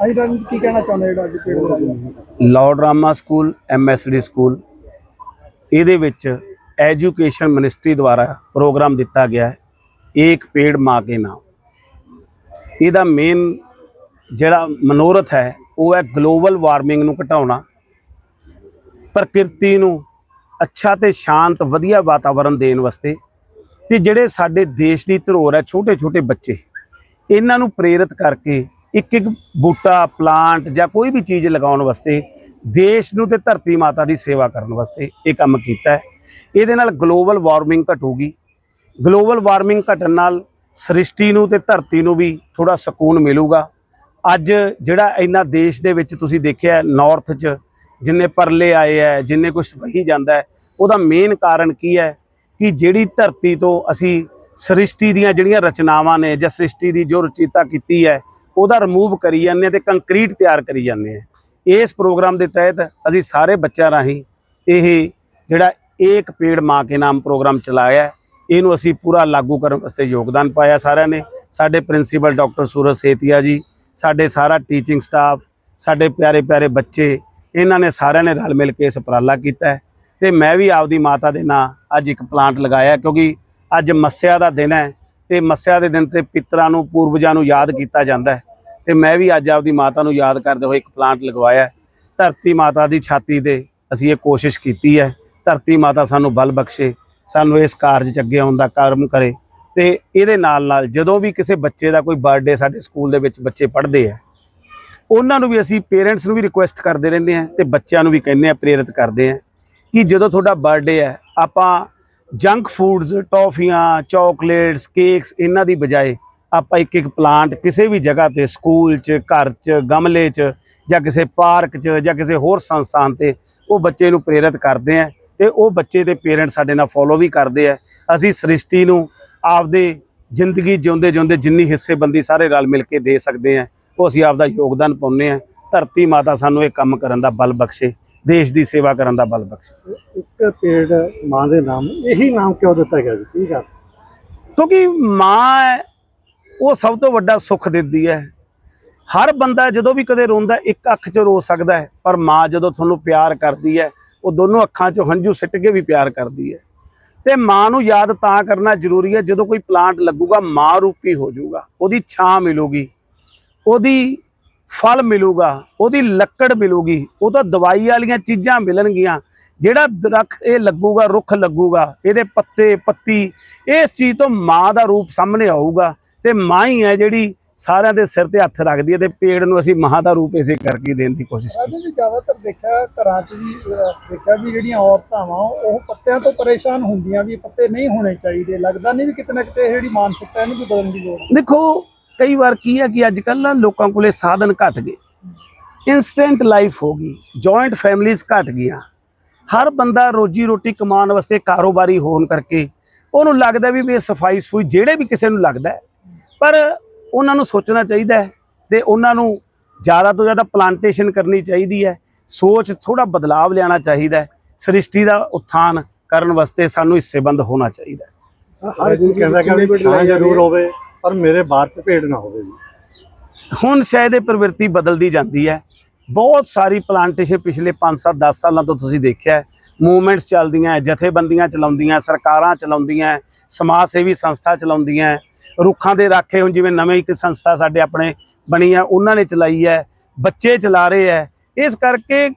ਹਾਂਜੀ ਰਾਜਨ ਕੀ ਕਹਿਣਾ ਚਾਹੁੰਦੇ ਜਿਹੜਾ ਅੱਜ ਪੇੜ ਲਗਾਇਆ lord Rama school, MSD school. ਇਹਦੇ ਵਿੱਚ ਐਜੂਕੇਸ਼ਨ ਮਿਨਿਸਟਰੀ ਦੁਆਰਾ ਪ੍ਰੋਗਰਾਮ ਦਿੱਤਾ ਗਿਆ ਹੈ। ਏਕ ਪੇੜ ਮਾਂ ਕੇ ਨਾਮ। ਇਹਦਾ ਮੇਨ ਜਿਹੜਾ ਮਨੋਰਥ ਹੈ, ਉਹ ਹੈ ਗਲੋਬਲ ਵਾਰਮਿੰਗ ਨੂੰ ਘਟਾਉਣਾ। ਪ੍ਰਕਿਰਤੀ ਨੂੰ ਅੱਛਾ ਤੇ ਸ਼ਾਂਤ, ਵਧੀਆ ਵਾਤਾਵਰਣ ਦੇਣ ਵਾਸਤੇ ਤੇ ਜਿਹੜੇ ਸਾਡੇ ਦੇਸ਼ ਦੀ ਧਰੋਹਰ ਹੈ ਛੋਟੇ ਛੋਟੇ ਬੱਚੇ, ਇਹਨਾਂ ਨੂੰ ਪ੍ਰੇਰਿਤ ਕਰਕੇ ਇੱਕ ਇੱਕ ਬੂਟਾ ਪਲਾਂਟ ਜਾਂ ਕੋਈ ਵੀ ਚੀਜ਼ ਲਗਾਉਣ ਵਾਸਤੇ, ਦੇਸ਼ ਨੂੰ ਤੇ ਧਰਤੀ ਮਾਤਾ ਦੀ ਸੇਵਾ ਕਰਨ ਵਾਸਤੇ ਇਹ ਕੰਮ ਕੀਤਾ ਹੈ। ਇਹਦੇ ਨਾਲ ਗਲੋਬਲ ਵਾਰਮਿੰਗ ਘਟੂਗੀ। ਗਲੋਬਲ ਵਾਰਮਿੰਗ ਘਟਣ ਨਾਲ ਸ੍ਰਿਸ਼ਟੀ ਨੂੰ ਤੇ ਧਰਤੀ ਨੂੰ ਵੀ ਥੋੜਾ ਸਕੂਨ ਮਿਲੂਗਾ। ਅੱਜ ਜਿਹੜਾ ਇੰਨਾ ਦੇਸ਼ ਦੇ ਵਿੱਚ ਤੁਸੀਂ ਦੇਖਿਆ ਨਾਰਥ 'ਚ ਜਿੰਨੇ ਪਰਲੇ ਆਏ ਹੈ, ਜਿੰਨੇ ਕੁਝ ਵਹੀ ਜਾਂਦਾ ਉਹਦਾ ਮੇਨ ਕਾਰਨ ਕੀ ਹੈ ਕਿ ਜਿਹੜੀ ਧਰਤੀ ਤੋਂ ਅਸੀਂ ਸ੍ਰਿਸ਼ਟੀ ਦੀਆਂ ਜਿਹੜੀਆਂ ਰਚਨਾਵਾਂ ਨੇ ਜਾਂ ਸ੍ਰਿਸ਼ਟੀ ਦੀ ਜੋ ਰਚਿਤਾ ਕੀਤੀ ਹੈ ਉਹਦਾ ਰਿਮੂਵ ਕਰੀ ਜਾਂਦੇ ਹਾਂ ਤੇ ਕੰਕਰੀਟ ਤਿਆਰ ਕਰੀ ਜਾਂਦੇ ਆ। ਇਸ ਪ੍ਰੋਗਰਾਮ ਦੇ ਤਹਿਤ ਅਸੀਂ ਸਾਰੇ ਬੱਚਿਆਂ ਰਾਹੀਂ ਇਹ ਜਿਹੜਾ ਏਕ ਪੇੜ ਮਾਂ ਕੇ ਨਾਮ ਪ੍ਰੋਗਰਾਮ ਚਲਾਇਆ ਇਹਨੂੰ ਅਸੀਂ ਪੂਰਾ ਲਾਗੂ ਕਰਨ ਵਾਸਤੇ ਯੋਗਦਾਨ ਪਾਇਆ ਸਾਰਿਆਂ ਨੇ। ਸਾਡੇ ਪ੍ਰਿੰਸੀਪਲ ਡਾਕਟਰ ਸੂਰਜ ਸੇਤੀਆ ਜੀ, ਸਾਡੇ ਸਾਰਾ ਟੀਚਿੰਗ ਸਟਾਫ ਸਾਡੇ ਪਿਆਰੇ ਪਿਆਰੇ ਬੱਚੇ, ਇਹਨਾਂ ਨੇ ਸਾਰਿਆਂ ਨੇ ਰਲ ਮਿਲ ਕੇ ਇਸ ਉਪਰਾਲਾ ਕੀਤਾ ਹੈ। ਤੇ ਮੈਂ ਵੀ ਆਪਦੀ ਮਾਤਾ ਦੇ ਨਾਂ ਅੱਜ ਇੱਕ ਪਲਾਂਟ ਲਗਾਇਆ ਕਿਉਂਕਿ ਅੱਜ ਮੱਸਿਆ ਦਾ ਦਿਨ ਹੈ। ਤੇ ਮੱਸਿਆ ਦੇ ਦਿਨ ਤੇ ਪਿਤਰਾਂ ਨੂੰ, ਪੂਰਵਜਾਂ ਨੂੰ ਯਾਦ ਕੀਤਾ ਜਾਂਦਾ ਹੈ। ਤੇ ਮੈਂ ਵੀ ਅੱਜ ਆਪਦੀ ਮਾਤਾ ਨੂੰ ਯਾਦ ਕਰਦੇ ਹੋਏ ਇੱਕ ਪਲਾਂਟ ਲਗਵਾਇਆ ਧਰਤੀ ਮਾਤਾ ਦੀ ਛਾਤੀ ਤੇ ਅਸੀਂ ਇਹ ਕੋਸ਼ਿਸ਼ ਕੀਤੀ ਹੈ। ਧਰਤੀ ਮਾਤਾ ਸਾਨੂੰ ਬਲ ਬਖਸ਼ੇ, ਸਾਨੂੰ ਇਸ ਕਾਰਜ 'ਚ ਅੱਗੇ ਆਉਣ ਦਾ ਕਰਮ ਕਰੇ। ਤੇ ਇਹਦੇ ਨਾਲ ਨਾਲ ਜਦੋਂ ਵੀ ਕਿਸੇ ਬੱਚੇ ਦਾ ਕੋਈ ਬਰਥਡੇ ਸਾਡੇ ਸਕੂਲ ਦੇ ਵਿੱਚ ਬੱਚੇ ਪੜ੍ਹਦੇ ਆ ਉਹਨਾਂ ਨੂੰ ਵੀ ਅਸੀਂ ਪੇਰੈਂਟਸ ਨੂੰ ਵੀ ਰਿਕੁਐਸਟ ਕਰਦੇ ਰਹਿੰਦੇ ਆ ਤੇ ਬੱਚਿਆਂ ਨੂੰ ਵੀ ਕਹਿੰਦੇ ਆ ਪ੍ਰੇਰਿਤ ਕਰਦੇ ਆ ਕਿ ਜਦੋਂ ਤੁਹਾਡਾ ਬਰਥਡੇ ਹੈ, ਆਪਾਂ ਜੰਕ ਫੂਡਸ, ਟੌਫੀਆਂ, ਚਾਕਲੇਟਸ, ਕੇਕਸ, ਇਹਨਾਂ ਦੀ ਬਜਾਏ ਆਪਾਂ ਇੱਕ ਇੱਕ ਪਲਾਂਟ ਕਿਸੇ ਵੀ ਜਗ੍ਹਾ ਤੇ ਸਕੂਲ 'ਚ, ਘਰ 'ਚ, ਗਮਲੇ 'ਚ, ਜਾਂ ਕਿਸੇ ਪਾਰਕ 'ਚ, ਜਾਂ ਕਿਸੇ ਹੋਰ ਸੰਸਥਾਨ ਤੇ ਉਹ ਬੱਚੇ ਨੂੰ ਪ੍ਰੇਰਿਤ ਕਰਦੇ ਆ ਤੇ ਉਹ ਬੱਚੇ ਦੇ ਪੇਰੈਂਟ ਸਾਡੇ ਨਾਲ ਫੋਲੋ ਵੀ ਕਰਦੇ ਆ। ਅਸੀਂ ਸ੍ਰਿਸ਼ਟੀ ਨੂੰ ਆਪਦੇ ਜ਼ਿੰਦਗੀ ਜਿਉਂਦੇ ਜਿਉਂਦੇ ਜਿੰਨੀ ਹਿੱਸੇਬੰਦੀ ਸਾਰੇ ਰਲ ਮਿਲ ਕੇ ਦੇ ਸਕਦੇ ਆ, ਉਹ ਅਸੀਂ ਆਪਦਾ ਯੋਗਦਾਨ ਪਾਉਂਦੇ ਆ। ਧਰਤੀ ਮਾਤਾ ਸਾਨੂੰ ਇਹ ਕੰਮ ਕਰਨ ਦਾ ਬਲ ਬਖਸ਼ੇ। ਦੇਸ਼ ਦੀ ਸੇਵਾ ਕਰਨ ਦਾ ਬਲ ਬਖਸ਼ੇ। ਇੱਕ ਪੇੜ ਮਾਂ ਦੇ ਨਾਮ ਇਹੀ ਨਾਮ ਕਿਉਂ ਦਿੱਤਾ ਗਿਆ ਜੀ? ਕੀ ਗੱਲ? ਕਿਉਂਕਿ ਮਾਂ ਉਹ ਸਭ ਤੋਂ ਵੱਡਾ ਸੁੱਖ ਦਿੰਦੀ ਹੈ। ਹਰ ਬੰਦਾ ਜਦੋਂ ਵੀ ਕਦੇ ਰੋਂਦਾ ਇੱਕ ਅੱਖ 'ਚ ਰੋ ਸਕਦਾ ਹੈ ਪਰ ਮਾਂ ਜਦੋਂ ਤੁਹਾਨੂੰ ਪਿਆਰ ਕਰਦੀ ਹੈ ਉਹ ਦੋਨੋਂ ਅੱਖਾਂ 'ਚੋਂ ਹੰਝੂ ਸਿੱਟ ਕੇ ਵੀ ਪਿਆਰ ਕਰਦੀ ਹੈ। ਤੇ ਮਾਂ ਨੂੰ ਯਾਦ ਤਾਂ ਕਰਨਾ ਜ਼ਰੂਰੀ ਹੈ ਜਦੋਂ ਕੋਈ ਪਲਾਂਟ ਲੱਗੂਗਾ ਮਾਂ ਰੂਪੀ ਹੋ ਜਾਊਗਾ ਉਹਦੀ ਛਾਂ ਮਿਲੂਗੀ ਉਹਦੀ ਫਲ ਮਿਲੂਗਾ ਉਹਦੀ ਲੱਕੜ ਮਿਲੂਗੀ ਉਹ ਤਾਂ ਦਵਾਈ ਵਾਲੀਆਂ ਚੀਜ਼ਾਂ ਮਿਲਣਗੀਆਂ। ਜਿਹੜਾ ਦਰਖਤ ਇਹ ਲੱਗੂਗਾ ਰੁੱਖ ਲੱਗੂਗਾ ਇਹਦੇ ਪੱਤੇ ਪੱਤੀ ਇਸ ਚੀਜ਼ ਤੋਂ ਮਾਂ ਦਾ ਰੂਪ ਸਾਹਮਣੇ ਆਊਗਾ ਤੇ ਮਾਂ ਹੀ ਹੈ ਜਿਹੜੀ ਸਾਰਿਆਂ ਦੇ ਸਿਰ ਤੇ ਹੱਥ ਰੱਖਦੀ ਹੈ ਤੇ ਪੇੜ ਨੂੰ ਅਸੀਂ ਮਾਂ ਦਾ ਰੂਪ ਇਸੇ ਕਰਕੇ ਦੇਣ ਦੀ ਕੋਸ਼ਿਸ਼ ਰਾਜਨ ਜੀ ਜ਼ਿਆਦਾਤਰ ਦੇਖਿਆ ਘਰਾਂ 'ਚ ਵੀ ਦੇਖਿਆ ਵੀ ਜਿਹੜੀਆਂ ਔਰਤਾਂ ਵਾ ਉਹ ਪੱਤਿਆਂ ਤੋਂ ਪਰੇਸ਼ਾਨ ਹੁੰਦੀਆਂ ਵੀ ਪੱਤੇ ਨਹੀਂ ਹੋਣੇ ਚਾਹੀਦੇ। ਲੱਗਦਾ ਨਹੀਂ ਵੀ ਕਿਤੇ ਨਾ ਕਿਤੇ ਜਿਹੜੀ ਮਾਨਸਿਕਤਾ ਇਹਨੂੰ ਵੀ ਬਦਲਣ ਦੀ ਲੋੜ ਹੈ। ਦੇਖੋ ਕਈ ਵਾਰ ਕੀ ਹੈ ਕਿ ਅੱਜ ਕੱਲ੍ਹ ਨਾ ਲੋਕਾਂ ਕੋਲੇ ਸਾਧਨ ਘਟ ਗਏ। ਇਨਸਟੈਂਟ ਲਾਈਫ ਹੋ ਗਈ ਜੁਆਇੰਟ ਫੈਮਲੀਆਂ ਘਟ ਗਈਆਂ। ਹਰ ਬੰਦਾ ਰੋਜੀ ਰੋਟੀ ਕਮਾਉਣ ਵਾਸਤੇ ਕਾਰੋਬਾਰੀ ਹੋਣ ਕਰਕੇ ਉਹਨੂੰ ਲੱਗਦਾ ਵੀ ਵੀ ਇਹ ਸਫ਼ਾਈ ਸਫੂਈ ਜਿਹੜੇ ਵੀ ਕਿਸੇ ਨੂੰ ਲੱਗਦਾ ਪਰ ਉਹਨਾਂ ਨੂੰ ਸੋਚਣਾ ਚਾਹੀਦਾ ਹੈ ਤੇ ਉਹਨਾਂ ਨੂੰ ਜ਼ਿਆਦਾ ਤੋਂ ਜ਼ਿਆਦਾ ਪਲਾਂਟੇਸ਼ਨ ਕਰਨੀ ਚਾਹੀਦੀ ਹੈ। ਸੋਚ ਥੋੜਾ ਬਦਲਾਵ ਲਿਆਉਣਾ ਚਾਹੀਦਾ ਹੈ ਸ੍ਰਿਸ਼ਟੀ ਦਾ ਉત્ਥਾਨ ਕਰਨ ਵਾਸਤੇ ਸਾਨੂੰ ਹਿੱਸੇਬੰਦ ਹੋਣਾ ਚਾਹੀਦਾ ਹੈ। ਹਰ ਕੋਈ ਕਹਿੰਦਾ ਕਿ ਜ਼ਰੂਰ ਹੋਵੇ। ਪਰ ਮੇਰੇ ਬਾਹਰ ਤੇ ਭੇਡ ਨਾ ਹੋਵੇ ਜੀ। ਹੁਣ ਸ਼ਾਇਦ ਇਹ ਪ੍ਰਵਿਰਤੀ ਬਦਲਦੀ ਜਾਂਦੀ ਹੈ। ਬਹੁਤ ਸਾਰੀ ਪਲਾਂਟੇਸ਼ਨ ਪਿਛਲੇ 5-7 10 ਸਾਲਾਂ ਤੋਂ ਤੁਸੀਂ ਦੇਖਿਆ ਮੂਵਮੈਂਟਸ ਚੱਲਦੀਆਂ ਜਥੇਬੰਦੀਆਂ ਚਲਾਉਂਦੀਆਂ, ਸਰਕਾਰਾਂ ਚਲਾਉਂਦੀਆਂ ਸਮਾਜ ਸੇਵੀ ਸੰਸਥਾ ਚਲਾਉਂਦੀਆਂ ਰੁੱਖਾਂ ਦੇ ਰਾਖੇ ਹੁਣ ਜਿਵੇਂ ਨਵੇਂ ਇੱਕ ਸੰਸਥਾ ਸਾਡੇ ਆਪਣੇ ਬਣੀ ਹੈ, ਉਹਨਾਂ ਨੇ ਚਲਾਈ ਹੈ, ਬੱਚੇ ਚਲਾ ਰਹੇ ਹੈ। ਇਸ ਕਰਕੇ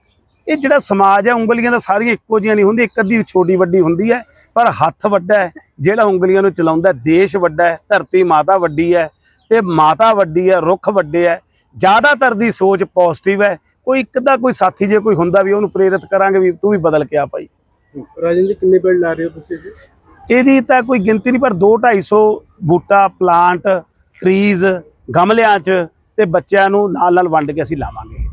ਇਹ ਜਿਹੜਾ ਸਮਾਜ ਹੈ ਉਂਗਲੀਆਂ ਤਾਂ ਸਾਰੀਆਂ ਇੱਕੋ ਜਿਹੀਆਂ ਨਹੀਂ ਹੁੰਦੀਆਂ ਇੱਕ ਅੱਧੀ ਛੋਟੀ ਵੱਡੀ ਹੁੰਦੀ ਹੈ ਪਰ ਹੱਥ ਵੱਡਾ ਹੈ ਜਿਹੜਾ ਉਂਗਲੀਆਂ ਨੂੰ ਚਲਾਉਂਦਾ ਦੇਸ਼ ਵੱਡਾ ਹੈ ਧਰਤੀ ਮਾਤਾ ਵੱਡੀ ਹੈ ਤੇ ਮਾਤਾ ਵੱਡੀ ਹੈ ਰੁੱਖ ਵੱਡੇ ਹੈ ਜ਼ਿਆਦਾਤਰ ਦੀ ਸੋਚ ਪੋਜ਼ਿਟਿਵ ਹੈ ਕੋਈ ਇੱਕ ਦਾ ਕੋਈ ਸਾਥੀ ਜੇ ਕੋਈ ਹੁੰਦਾ ਵੀ ਉਹਨੂੰ ਪ੍ਰੇਰਿਤ ਕਰਾਂਗੇ ਵੀ ਤੂੰ ਵੀ ਬਦਲ ਕੇ ਆ ਭਾਈ। ਰਾਜਨ ਜੀ ਕਿੰਨੇ ਪੇੜ ਲਾ ਰਹੇ ਹੋ ਤੁਸੀਂ ਜੀ? ਇਹਦੀ ਤਾਂ ਕੋਈ ਗਿਣਤੀ ਨਹੀਂ ਪਰ 2 250 ਬੂਟਾ ਪਲਾਂਟ ਟਰੀਜ਼ ਗਮਲਿਆਂ 'ਚ ਤੇ ਬੱਚਿਆਂ ਨੂੰ ਨਾਲ ਨਾਲ ਵੰਡ ਕੇ ਅਸੀਂ ਲਾਵਾਂਗੇ।